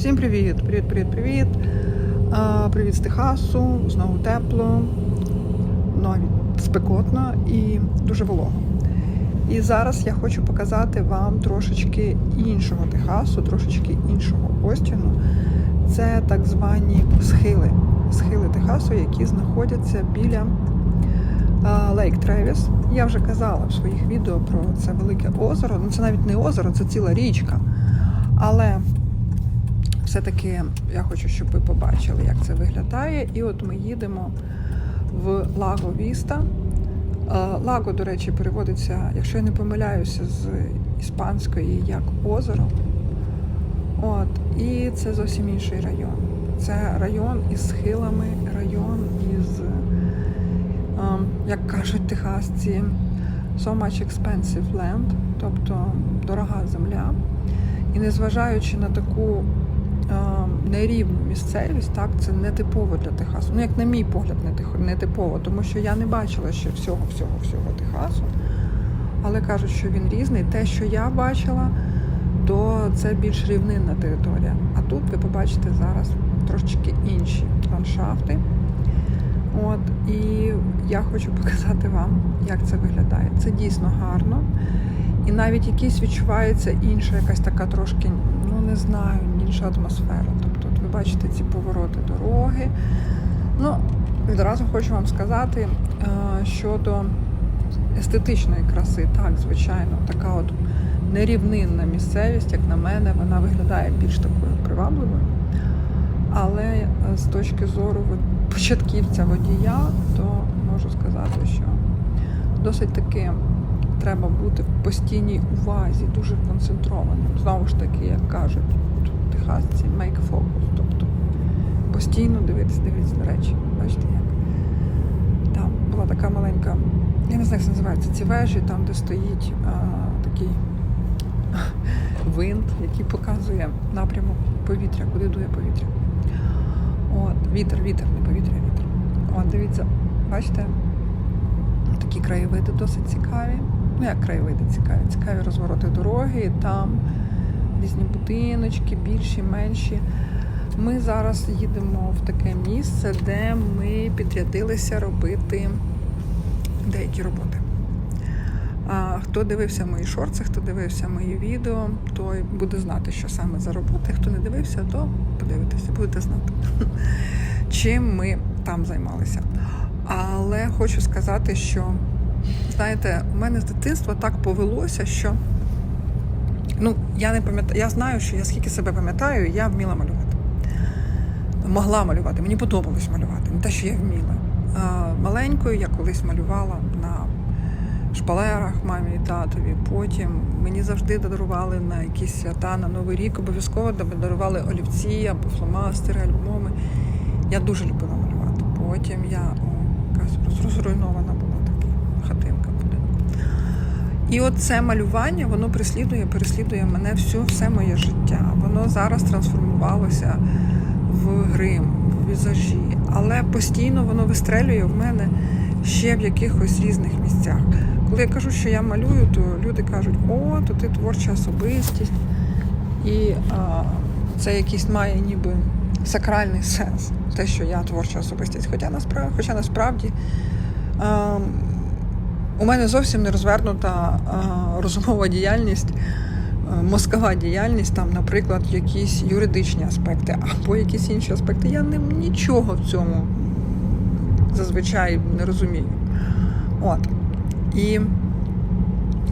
Всім привіт! Привіт, привіт, привіт! Привіт з Техасу, знову тепло, навіть спекотно і дуже волого. І зараз я хочу показати вам трошечки іншого Техасу, трошечки іншого Остіну. Це так звані схили. Схили Техасу, які знаходяться біля Лейк Тревіс. Я вже казала в своїх відео про це велике озеро. Ну це навіть не озеро, це ціла річка. Але все-таки я хочу, щоб ви побачили, як це виглядає. І от ми їдемо в Лаго Віста. Лаго, до речі, переводиться, якщо я не помиляюся, з іспанської як озеро. От, І це зовсім інший район. Це район із схилами, район із, ем, як кажуть техасці, so much expensive land, тобто дорога земля. І незважаючи на таку нерівну місцевість, так, це не типово для Техасу. Ну, як на мій погляд, не, тих, не типово, тому що я не бачила ще всього-всього-всього Техасу. Але кажуть, що він різний. Те, що я бачила, то це більш рівнинна територія. А тут ви побачите зараз трошечки інші ландшафти. От, І я хочу показати вам, як це виглядає. Це дійсно гарно. І навіть якийсь відчувається інша, якась така трошки, ну не знаю, інша атмосфера. Тобто, от ви бачите ці повороти дороги. Ну, відразу хочу вам сказати е, щодо естетичної краси, так, звичайно, така от нерівнинна місцевість, як на мене, вона виглядає більш такою привабливою. Але е, з точки зору початківця водія, то можу сказати, що досить таки треба бути в постійній увазі, дуже концентрованим. Знову ж таки, як кажуть техасці, make focus, тобто постійно дивитися, дивитися на речі. Бачите, як там була така маленька, я не знаю, як це називається, ці вежі, там, де стоїть а, такий винт, який показує напрямок повітря, куди дує повітря. От, вітер, вітер, не повітря, вітер. От, дивіться, бачите, такі краєвиди досить цікаві. Ну, як краєвиди цікаві, цікаві розвороти дороги, там різні будиночки, більші, менші. Ми зараз їдемо в таке місце, де ми підрядилися робити деякі роботи. Хто дивився мої шорти, хто дивився мої відео, той буде знати, що саме за роботи. Хто не дивився, то подивитися, будете знати, чим ми там займалися. Але хочу сказати, що, знаєте, у мене з дитинства так повелося, що ну, я не пам'ятаю, я знаю, що я скільки себе пам'ятаю, я вміла малювати. Могла малювати, мені подобалось малювати, не те, що я вміла. А, маленькою я колись малювала на шпалерах мамі і татові. Потім мені завжди дарували на якісь свята, на Новий рік, обов'язково дарували олівці або фломастери, альбоми. Я дуже любила малювати. Потім я о, розруйнована була така хатинка. І от це малювання, воно прислідує, переслідує мене все, все моє життя. Воно зараз трансформувалося в грим, в візажі, але постійно воно вистрелює в мене ще в якихось різних місцях. Коли я кажу, що я малюю, то люди кажуть, о, то ти творча особистість. І а, це якийсь має ніби сакральний сенс, те, що я творча особистість. Хоча насправді, хоча насправді а, у мене зовсім не розвернута розумова діяльність, мозкова діяльність, там, наприклад, якісь юридичні аспекти або якісь інші аспекти. Я не, нічого в цьому зазвичай не розумію. От. І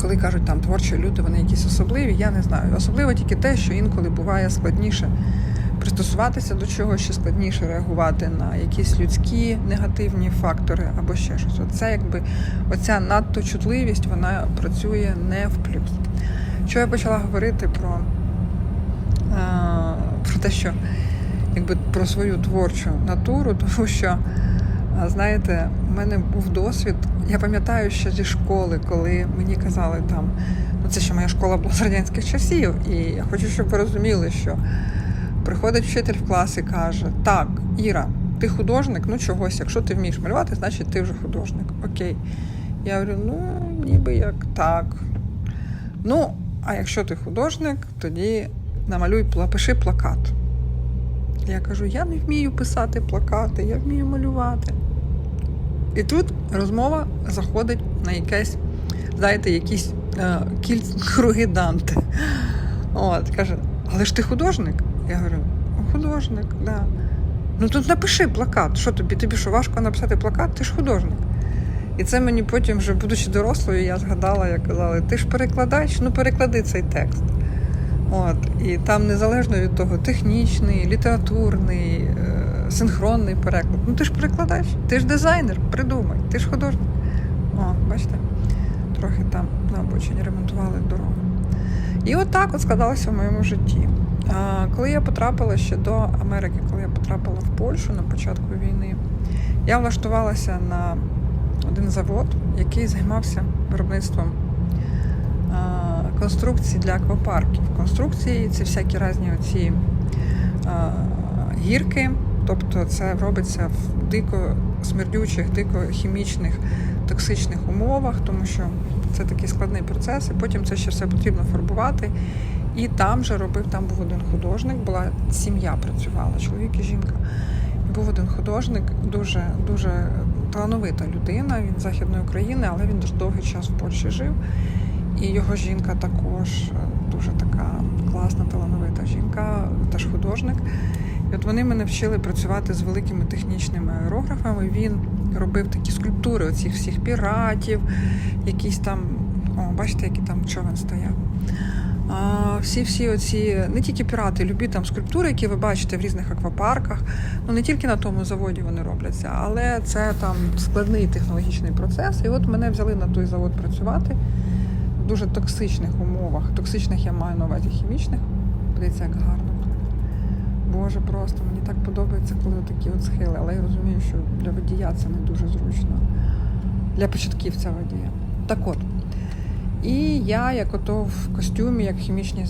коли кажуть, там творчі люди, вони якісь особливі, я не знаю. Особливо тільки те, що інколи буває складніше пристосуватися до чогось, ще складніше реагувати на якісь людські негативні фактори або ще щось. Оце якби оця надто чутливість вона працює не в плюс. Що я почала говорити про, про те, що якби про свою творчу натуру, тому що. Знаєте, у мене був досвід. Я пам'ятаю ще зі школи, коли мені казали там, ну це ще моя школа була з радянських часів, і я хочу, щоб ви розуміли, що приходить вчитель в клас і каже: Так, Іра, ти художник, ну чогось, якщо ти вмієш малювати, значить ти вже художник. Окей. Я говорю, ну, ніби як так. Ну, а якщо ти художник, тоді намалюй, напиши плакат. Я кажу, я не вмію писати плакати, я вмію малювати. І тут розмова заходить на якесь, знаєте, якісь е, круги Данте. От, каже, але ж ти художник? Я говорю, художник, да. Ну тут напиши плакат. Що тобі? Тобі що важко написати плакат? Ти ж художник. І це мені потім, вже будучи дорослою, я згадала, як казали, ти ж перекладач, ну переклади цей текст. От, і там незалежно від того, технічний, літературний, е, синхронний переклад. Ну ти ж перекладач, ти ж дизайнер, придумай, ти ж художник. О, бачите, трохи там на обочині ремонтували дорогу. І от так от складалося в моєму житті. Коли я потрапила ще до Америки, коли я потрапила в Польщу на початку війни, я влаштувалася на один завод, який займався виробництвом конструкцій для аквапарків. Конструкції це всякі різні оці гірки, тобто це робиться в дико смердючих, дико хімічних, токсичних умовах, тому що це такий складний процес, і потім це ще все потрібно фарбувати. І там же робив, там був один художник, була сім'я працювала, чоловік і жінка. Був один художник, дуже дуже талановита людина. Він з західної України, але він дуже довгий час в Польщі жив. І його жінка також е, дуже така класна, талановита жінка, теж художник. І от вони мене вчили працювати з великими технічними аерографами. Він робив такі скульптури оцих всіх піратів, якісь там, о, бачите, який там човен стояв. А, всі всі оці, не тільки пірати, любі там скульптури, які ви бачите в різних аквапарках. Ну не тільки на тому заводі вони робляться, але це там складний технологічний процес. І от мене взяли на той завод працювати в дуже токсичних умовах. Токсичних я маю на увазі хімічних. Подивіться, як гарно. Боже, просто мені так подобається, коли такі от схили, але я розумію, що для водія це не дуже зручно. Для початківця водія. Так от. І я, як ото в костюмі, як хімічній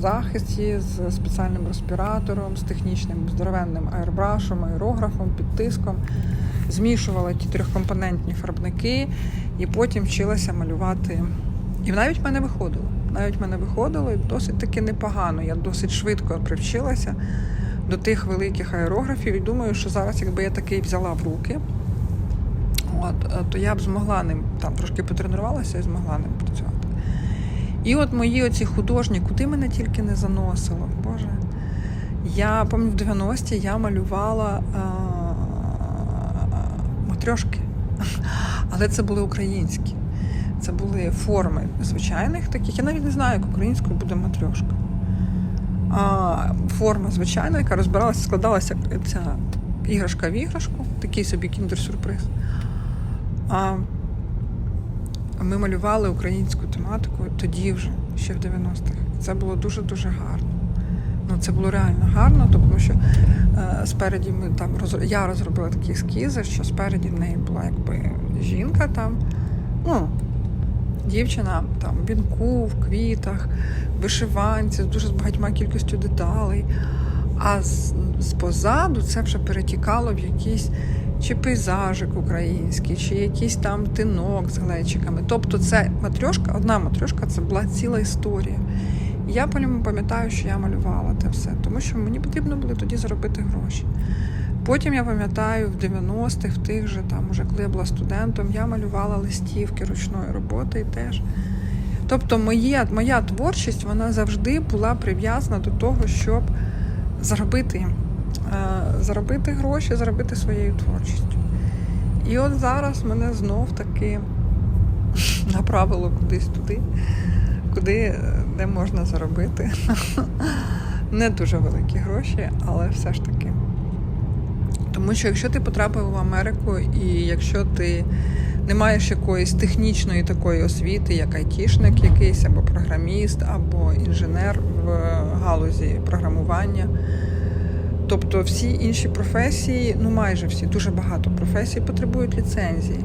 захисті, з спеціальним респіратором, з технічним здоровенним аербрашем, аерографом, під тиском, змішувала ті трьохкомпонентні фарбники і потім вчилася малювати. І навіть в мене виходило. Навіть в мене виходило і досить таки непогано. Я досить швидко привчилася до тих великих аерографів і думаю, що зараз, якби я такий взяла в руки, от, е, то я б змогла ним там трошки потренувалася і змогла ним працювати. І от мої оці художні, куди мене тільки не заносило, Боже. Я пам'ятаю, в 90-ті я малювала а, матрьошки, але це були українські. Це були форми звичайних таких. Я навіть не знаю, як українською буде матрьошка. А, форма звичайна, яка розбиралася, складалася ця іграшка в іграшку, такий собі кіндер-сюрприз. А ми малювали українську тематику тоді вже, ще в 90-х. Це було дуже-дуже гарно. Ну, це було реально гарно, тому що е, спереді ми там я розробила такі ескізи, що спереді в неї була якби жінка там. Ну, дівчина там в вінку, в квітах, вишиванці, з дуже багатьма кількістю деталей. А з, з позаду це вже перетікало в якийсь чи пейзажик український, чи якийсь там тинок з глечиками. Тобто, це матрьошка, одна матрьошка це була ціла історія. Я по ньому пам'ятаю, що я малювала те все, тому що мені потрібно було тоді заробити гроші. Потім я пам'ятаю, в 90-х, в тих же там, уже коли я була студентом, я малювала листівки ручної роботи і теж. Тобто, моя, моя творчість вона завжди була прив'язана до того, щоб заробити, заробити гроші, заробити своєю творчістю. І от зараз мене знов таки направило кудись туди, куди е, де можна заробити. Не дуже великі гроші, але все ж таки. Тому що якщо ти потрапив в Америку, і якщо ти не маєш якоїсь технічної такої освіти, як айтішник якийсь, або програміст, або інженер в галузі програмування, тобто всі інші професії, ну майже всі, дуже багато професій потребують ліцензії.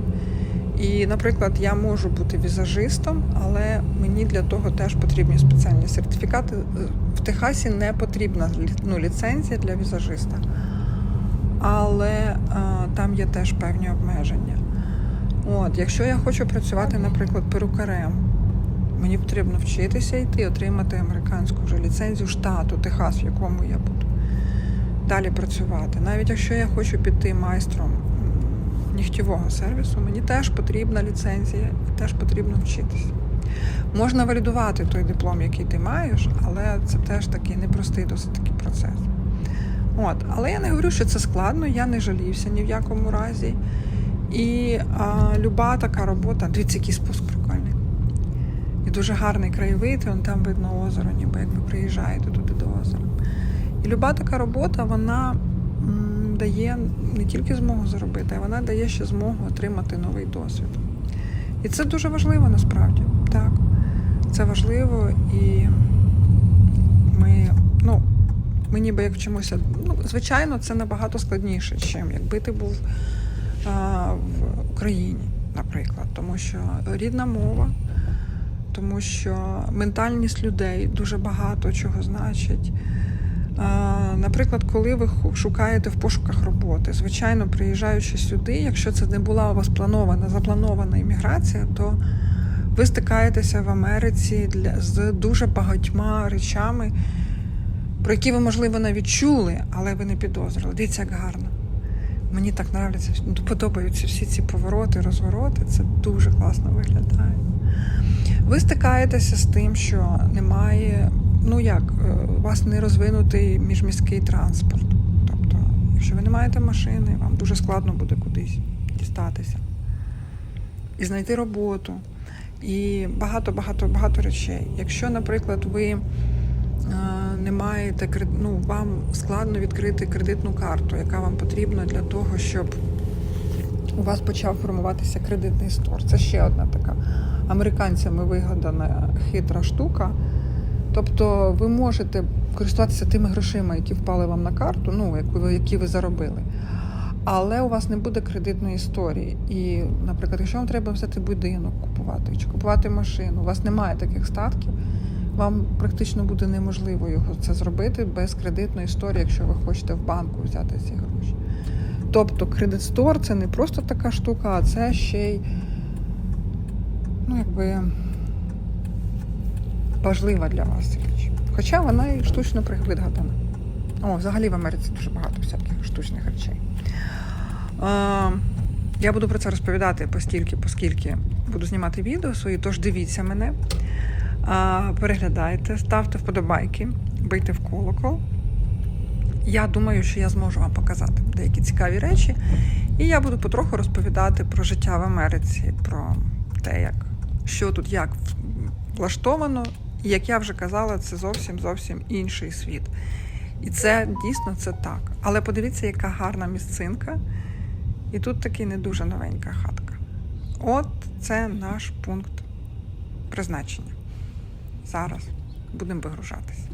І, наприклад, я можу бути візажистом, але мені для того теж потрібні спеціальні сертифікати. В Техасі не потрібна ну, ліцензія для візажиста але а, там є теж певні обмеження. От, Якщо я хочу працювати, наприклад, перукарем, мені потрібно вчитися йти, отримати американську вже ліцензію штату, Техас, в якому я буду. Далі працювати. Навіть якщо я хочу піти майстром нігтєвого сервісу, мені теж потрібна ліцензія і теж потрібно вчитися. Можна валідувати той диплом, який ти маєш, але це теж такий непростий досить такий процес. От. Але я не говорю, що це складно, я не жалівся ні в якому разі. І а, люба така робота, дивіться, який спуск прикольний. І дуже гарний краєвид, і вон там видно озеро, ніби як ви приїжджаєте туди до озера. І люба така робота, вона дає не тільки змогу заробити, а вона дає ще змогу отримати новий досвід. І це дуже важливо насправді. Так. Це важливо і ми, ну, ми ніби як вчимося. Ну, звичайно, це набагато складніше, ніж якби ти був а, в Україні, наприклад, тому що рідна мова, тому що ментальність людей дуже багато чого значить. Наприклад, коли ви шукаєте в пошуках роботи, звичайно, приїжджаючи сюди, якщо це не була у вас планована, запланована імміграція, то ви стикаєтеся в Америці для, з дуже багатьма речами, про які ви, можливо, навіть чули, але ви не підозрювали. Дивіться, як гарно. Мені так нравляться, ну, подобаються всі ці повороти, розвороти. Це дуже класно виглядає. Ви стикаєтеся з тим, що немає, ну як, е, у вас не розвинутий міжміський транспорт. Тобто, якщо ви не маєте машини, вам дуже складно буде кудись дістатися. І знайти роботу, і багато, багато, багато речей. Якщо, наприклад, ви е, не маєте ну, вам складно відкрити кредитну карту, яка вам потрібна для того, щоб у вас почав формуватися кредитний стор. Це ще одна така американцями вигадана хитра штука. Тобто ви можете користуватися тими грошима, які впали вам на карту, ну, яку ви- які ви заробили. Але у вас не буде кредитної історії. І, наприклад, якщо вам треба взяти будинок купувати чи купувати машину, у вас немає таких статків, вам практично буде неможливо його це зробити без кредитної історії, якщо ви хочете в банку взяти ці гроші. Тобто кредит стор це не просто така штука, а це ще й ну, якби важлива для вас річ. Хоча вона і штучно вигадана. О, взагалі в Америці дуже багато всяких штучних речей. Е, я буду про це розповідати постільки, оскільки буду знімати відео свої, тож дивіться мене, е, переглядайте, ставте вподобайки, бийте в колокол. Я думаю, що я зможу вам показати деякі цікаві речі. І я буду потроху розповідати про життя в Америці, про те, як, що тут як влаштовано. І як я вже казала, це зовсім зовсім інший світ. І це дійсно це так. Але подивіться, яка гарна місцинка. І тут таки не дуже новенька хатка. От це наш пункт призначення. Зараз будемо вигружатися.